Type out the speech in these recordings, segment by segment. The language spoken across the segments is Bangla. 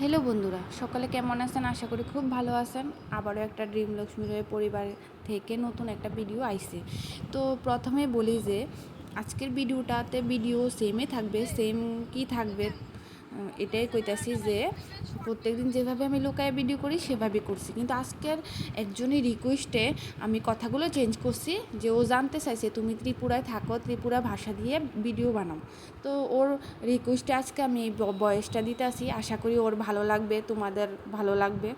হ্যালো বন্ধুরা, সকালে কেমন আছেন? আশা করি খুব ভালো আছেন। আবারও একটা ড্রিম লক্ষ্মী রয়ে পরিবার থেকে নতুন একটা ভিডিও আইছে। তো প্রথমে বলি যে, আজকের ভিডিওটাতে ভিডিও সেমে থাকবে সেম কি থাকবে? এটাই কইতাছি যে প্রত্যেকদিন যেভাবে আমি লোকায় ভিডিও করি, সেভাবে করছি। কিন্তু আজকের একজনের রিকোয়েস্টে আমি কথাগুলো চেঞ্জ করছি যে ও জানতে চাইছে, তুমি ত্রিপুরায় থাকো, ত্রিপুরা ভাষা দিয়ে ভিডিও বানাও। তো ওর রিকোয়েস্টে আজকে আমি এই বয়সটা দিতে আসি আশা করি ওর ভালো লাগবে, তোমাদের ভালো লাগবে।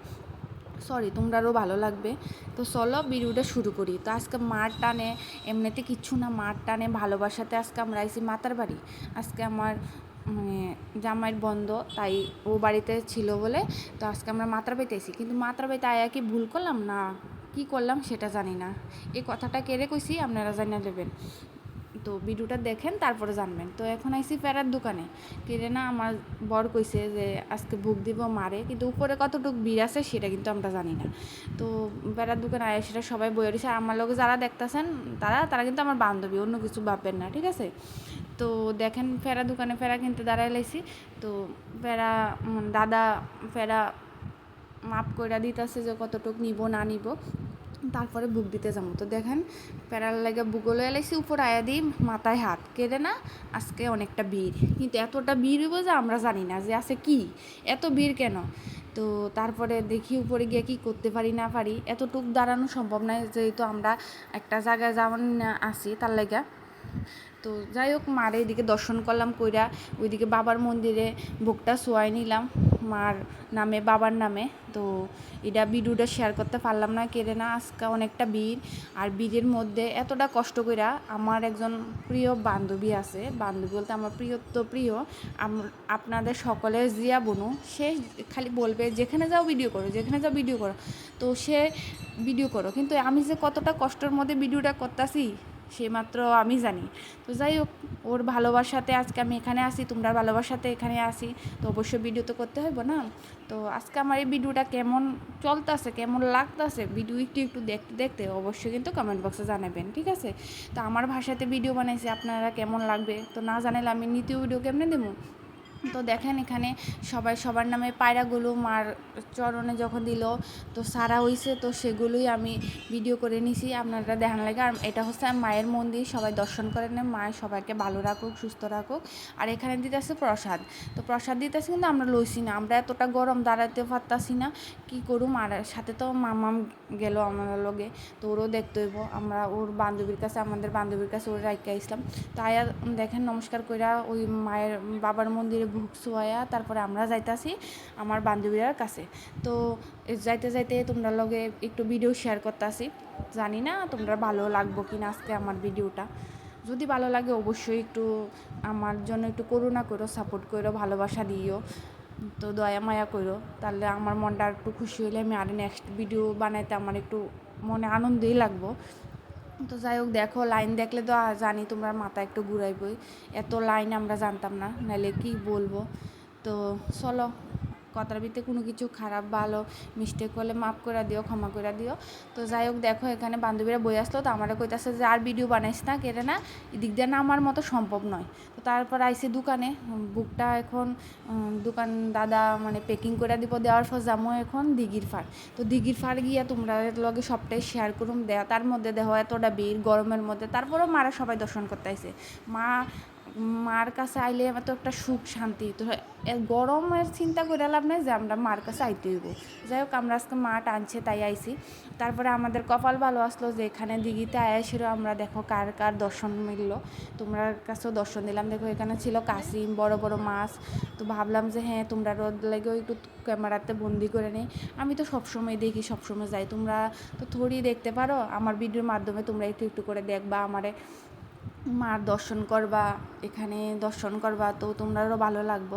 সরি তোমরারও ভালো লাগবে। তো চলো ভিডিওটা শুরু করি। তো আজকে মার টানে, এমনিতে কিচ্ছু না, মার টানে ভালোবাসাতে আজকে আমরা আইছি মাতার বাড়ি। আজকে আমার মানে জামাইয়ের বন্ধ, তাই ও বাড়িতে ছিল বলে তো আজকে আমরা মাত্রা এসি কিন্তু মাত্রা বাড়িতে আয়া কি ভুল করলাম? না, কি করলাম সেটা জানি না। এই কথাটা কেড়ে কইছি আপনারা জানিয়ে দেবেন। তো ভিডিওটা দেখেন, তারপরে জানবেন। তো এখন আইসি ফেরার দোকানে। কিরে না আমার বর কইছে যে আজকে বুক দিব মারে, কিন্তু উপরে কতটুকু ভিড় আছে সেটা কিন্তু আমরা জানি না। তো ফেরার দোকানে আয় সেটা সবাই বয়ে রয়েছে আমার লোকে যারা দেখতেছেন, তারা তারা কিন্তু আমার বান্ধবী, অন্য কিছু ভাববেন না, ঠিক আছে? তো দেখেন ফেরা দোকানে ফেরা কিনতে দাঁড়ায় লাইছি। তো ফেরা দাদা ফেরা মাপ কইরা দিতেছে যে কতটুক নিব, না নিব। তারপরে বুক দিতে যাব। তো দেখেন প্যারাল লাগে বুকলে এলাইছি উপর আয়া দিই, মাথায় হাত কেড়ে না আজকে অনেকটা ভিড়। কিন্তু এতটা ভিড় হইব যে আমরা জানি না যে আছে কি। এত ভিড় কেন? তো তারপরে দেখি উপরে গিয়ে কি করতে পারি, না পারি। এতটুক দাঁড়ানো সম্ভব নয় যেহেতু আমরা একটা জায়গায় যেমন আসি তার লাগা। তো যাই হোক মার এদিকে দর্শন করলাম কইরা, ওইদিকে বাবার মন্দিরে ভোগটা সোয়াই নিলাম। মার নামে, বাবার নামে। তো এটা ভিডিওটা শেয়ার করতে পারলাম না, কেড়ে না, আজকে অনেকটা ভিড়। আর ভিড়ের মধ্যে এতটা কষ্ট কইরা আমার একজন প্রিয় বান্ধবী আছে। বান্ধবী বলতে আমার প্রিয়। তো প্রিয় আপনাদের সকলের জিয়া বনু, সে খালি বলবে, যেখানে যাও ভিডিও করো, যেখানে যাও ভিডিও করো। তো সে ভিডিও করো। কিন্তু আমি যে কতটা কষ্টের মধ্যে ভিডিওটা করতেছি সে মাত্র আমি জানি। তো যাই হোক, ওর ভালোবাসাতে আজকে আমি এখানে আসি তোমরা ভালোবাসাতে এখানে আসি। তো অবশ্যই ভিডিও তো করতে হইব না? তো আজকে আমার এই ভিডিওটা কেমন চলতেছে, কেমন লাগতেছে ভিডিও একটু একটু দেখতে দেখতে অবশ্যই কিন্তু কমেন্ট বক্সে জানাবেন, ঠিক আছে? তো আমার ভাষাতে ভিডিও বানাইছি, আপনারা কেমন লাগবে? তো না জানালে আমি নিতীয় ভিডিও কেমনে দেবো? তো দেখেন এখানে সবাই সবার নামে পায়রাগুলো মার চরণে যখন দিল, তো সারা হইছে, তো সেগুলোই আমি ভিডিও করে নিছি, আপনারা দেখান লাগে। আর এটা হচ্ছে মায়ের মন্দির, সবাই দর্শন করে নেন মায়ের সবাইকে ভালো রাখুক, সুস্থ রাখুক। আর এখানে দিতেছে প্রসাদ। তো প্রসাদ দিতে দিতেছে কিন্তু আমরা লইছি না, আমরা এতটা গরম দাঁড়াতে পারতাছি না, কি করুম আর সাথে তো মামাম গেল আমার লগে, তো ওরও দেখতে হইব। আমরা ওর বান্ধবীর কাছে, আমাদের বান্ধবীর কাছে ওর রাইকা ইসলাম তাই আর দেখেন, নমস্কার কইরা ওই মায়ের বাবার মন্দিরে ভুক সোয়া তারপরে আমরা যাইতাছি আমার বান্ধবীরার কাছে। তো যাইতে যাইতে তোমরা লগে একটু ভিডিও শেয়ার করতেছি। জানি না তোমরা ভালো লাগবো কি না আজকে আমার ভিডিওটা যদি ভালো লাগে অবশ্যই একটু আমার জন্য একটু করুণা করো সাপোর্ট করো, ভালোবাসা দিও। তো দয়া মায়া করো, তাহলে আমার মনটা একটু খুশি হইলে আমি আর নেক্সট ভিডিও বানাইতে আমার একটু মনে আনন্দই লাগবো। তো যাই হোক, দেখো লাইন দেখলে তো জানি তোমরা মাথা একটু ঘুরাইবই। এত লাইন আমরা জানতাম না নাহলে কি বলব? তো চলো কথার ভিতরে কোনো কিছু খারাপ, ভালো মিস্টেক হলে মাফ করে দিও, ক্ষমা করে দিও। তো যাই হোক, দেখো, এখানে বান্ধবীরা বই আসলো, তো আমারও কইতাছে যে আর ভিডিও বানাইস না কেটে না, এদিক দিয়ে না আমার মতো সম্ভব নয়। তো তারপর আইসি দোকানে বুকটা এখন দোকান দাদা মানে প্যাকিং করে দিব, দেওয়ার পর যাব এখন দিঘির ফার তো দিঘির ফার গিয়া তোমরা লগে সবটাই শেয়ার করুম, দেয়া, তার মধ্যে দেহ এতটা ভিড়, গরমের মধ্যে, তারপরেও মারা সবাই দর্শন করতে আইসে। মা মার কাছে আইলে আমার তো একটা সুখ শান্তি। তো গরমের চিন্তা করে লাভ নাই যে আমরা মার কাছে আইতে হইব। যাই হোক, আমরা আজকে মা টানছে, তাই আইছি। তারপরে আমাদের কপাল ভালো আসলো যে এখানে দিঘিতে আয়াসেরও আমরা দেখো কার কার দর্শন মিললো। তোমরা কাছেও দর্শন দিলাম। দেখো এখানে ছিল কাসিম, বড় বড় মাছ। তো ভাবলাম যে হ্যাঁ তোমরা রোদ লেগেও একটু ক্যামেরাতে বন্দি করে নেই। আমি তো সবসময় দেখি, সবসময় যাই। তোমরা তো থোড়ি দেখতে পারো। আমার ভিডিওর মাধ্যমে তোমরা একটু একটু করে দেখবা আমারে। মার দর্শন করবা, এখানে দর্শন করবা, তো তোমরারও ভালো লাগবো।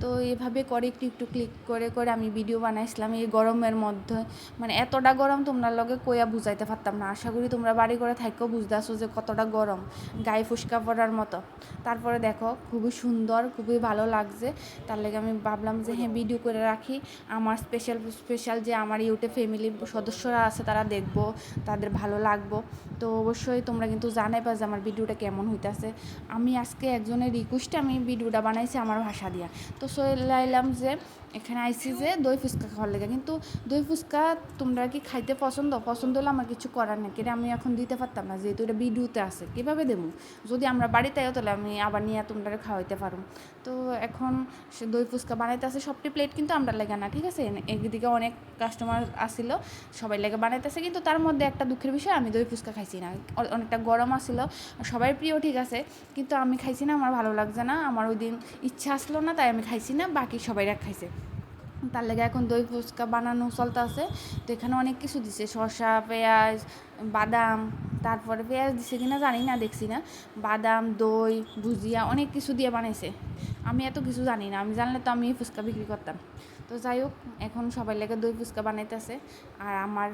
তো এভাবে করে একটু একটু ক্লিক করে করে আমি ভিডিও বানাইছিলাম এই গরমের মধ্যে। মানে এতটা গরম তোমরা লগে কইয়া বুঝাইতে পারতাম না। আশা করি তোমরা বাড়ি করে থাকেও বুঝতেছো যে কতটা গরম, গায়ে ফুসকা পড়ার মতো। তারপরে দেখো, খুবই সুন্দর, খুবই ভালো লাগছে। তার লেগে আমি ভাবলাম যে হ্যাঁ ভিডিও করে রাখি। আমার স্পেশাল স্পেশাল যে আমার ইউটিউব ফ্যামিলির সদস্যরা আছে, তারা দেখব, তাদের ভালো লাগবো। তো অবশ্যই তোমরা কিন্তু জানাইবা যে আমার ভিডিওটা কেমন হইতাছে, আমি আজকে একজনের রিকোয়েস্টে আমি ভিডিওটা বানাইছি আমার ভাষা দিয়া। তো চলাইলাম যে, এখানে আইসি যে দই ফুচকা খাওয়ার লেগে। কিন্তু দই ফুচকা তোমরা কি খাইতে পছন্দ? পছন্দ হলে আমার কিছু করার নেই। কিন্তু আমি এখন দিতে পারতাম না, যেহেতু এটা ভিডিওতে আছে। কীভাবে দেবো? যদি আমরা বাড়িতে আয়ো তাহলে আমি আবার নিয়ে তোমরা খাওয়াইতে পারো। তো এখন সে দই ফুচকা বানাইতে আছে সবটি প্লেট কিন্তু আমরা লেগে না, ঠিক আছে? একদিকে অনেক কাস্টমার আসছিল সবাই লেগে বানাইতেছে। কিন্তু তার মধ্যে একটা দুঃখের বিষয়, আমি দই ফুচকা খাইছি না। অনেকটা গরম আসছিল সবাই প্রিয় ঠিক আছে, কিন্তু আমি খাইছি না, আমার ভালো লাগছে না, আমার ওই দিন ইচ্ছা আসলো না, তাই আমি খাইছি না, বাকি সবাই রাখ খাইছে। তার লেগে এখন দই ফুচকা বানানো চলতে আছে, তো এখানে অনেক কিছু দিছে, শসা, পেঁয়াজ, বাদাম, তারপরে পেঁয়াজ দিছে কিনা জানি না, দেখছি না, বাদাম, দই, ভুজিয়া, অনেক কিছু দিয়ে বানাইছে। আমি এত কিছু জানি না, আমি জানলে তো আমি ফুচকা বিক্রি করতাম। তো যাই হোক, এখন সবাই লেগে দই ফুচকা বানাইতেছে, আর আমার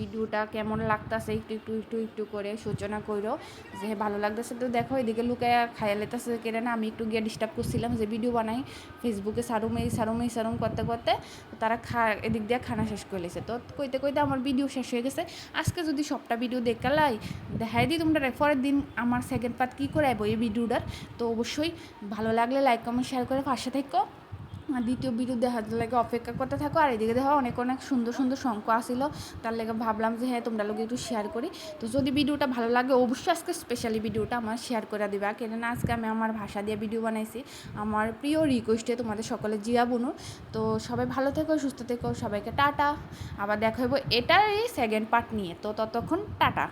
ভিডিওটা কেমন লাগতেছে একটু একটু একটু একটু করে সূচনা করো যে ভালো লাগতেছে তো দেখো, এদিকে লুকায় খাইয়া লেতেছে কেটে না, আমি একটু গিয়ে ডিস্টার্ব করছিলাম যে ভিডিও বানাই ফেসবুকে সারুম এই সারুম এই, সারুম করতে করতে তারা খা, এদিক দিয়ে খানা শেষ করে লেছে। তো কইতে কইতে আমার ভিডিও শেষ হয়ে গেছে। আজকে যদি সবটা ভিডিও দেখালাই দেখাই দিই তোমরা পরের দিন আমার সেকেন্ড পার্ট কী করে আইবো এই ভিডিওটার তো অবশ্যই ভালো লাগলে লাইক কমেন্ট শেয়ার করে পাশে থেকো দ্বিতীয় ভিডিও দেখার লাগে অপেক্ষা করতে থাকো। আর এদিকে দেখো অনেক অনেক সুন্দর সুন্দর শঙ্খ আসিল। তার লেগে ভাবলাম যে হ্যাঁ তোমরা লোকে একটু শেয়ার করি। তো যদি ভিডিওটা ভালো লাগে, অবশ্যই আজকে স্পেশালি ভিডিওটা আমার শেয়ার করে দিবা। কেননা আজকে আমি আমার ভাষা দিয়ে ভিডিও বানাইছি। আমার প্রিয় রিকোয়েস্টে তোমাদের সকলে জিয়া বনু। তো সবাই ভালো থেকো, সুস্থ থেকো, সবাইকে টাটা। আবার দেখা হইব এটারই সেকেন্ড পার্ট নিয়ে। তো ততক্ষণ টাটা।